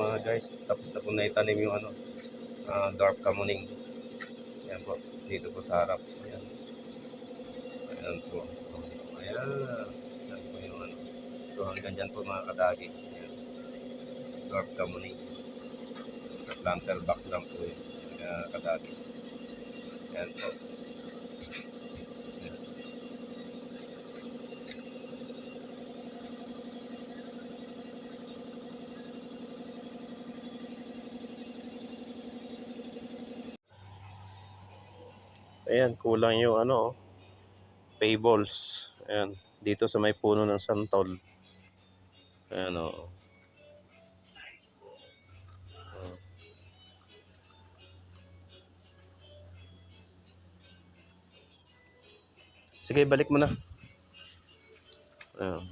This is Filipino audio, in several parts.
mga guys, tapos na po naitanim yung ano, ah, dwarf kamuning. Ayan po, dito po sa harap. Ayan. Ayan po. Ayan. Ayan po yung ano. So hanggang dyan po mga kadagi. Ayan. Dwarf kamuning. Sa planter box lang po yun. Mga kadagi. Ayan po. Ayan, kulang yung ano, payables. Ayan, dito sa may puno ng santol. Ayan. Oh. Sige, balik mo na. Ayan,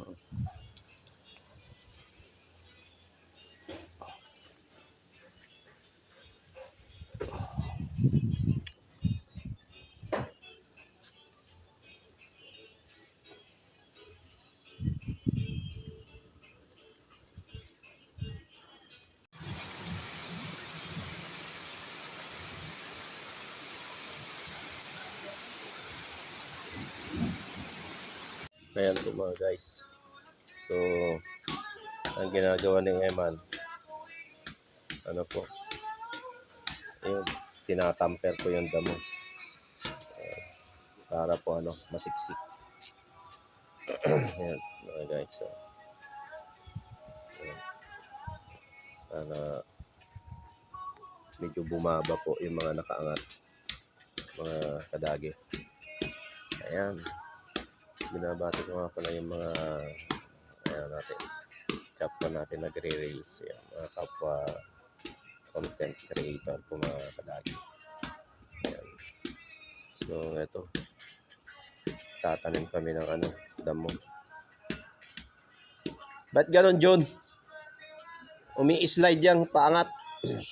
oh. Ayan po mga guys. So, ang ginagawa ni Eman, ano po, yung tinatamper po yung damo. Ayan. para po ano, masiksik. Ayan, mga guys. So. Para medyo bumaba po yung mga nakaangat mga kadagi. Ayan binabati ko nga pala yung mga ayan natin kapwa natin nagre-reels yan mga kapwa content creator po mga kadagi ayan. so eto tatanim kami ng ano damo. Ba't ganon John umi-slide yung paangat.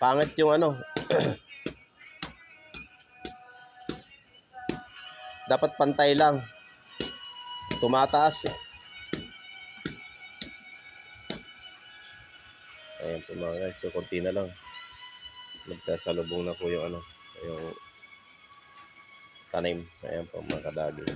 Pangit yung ano dapat pantay lang. Tumataas. Ayan po mga guys. So, konti na lang. Magsasalubong na po yung ano, yung tanim. Ayan po mga kadagi.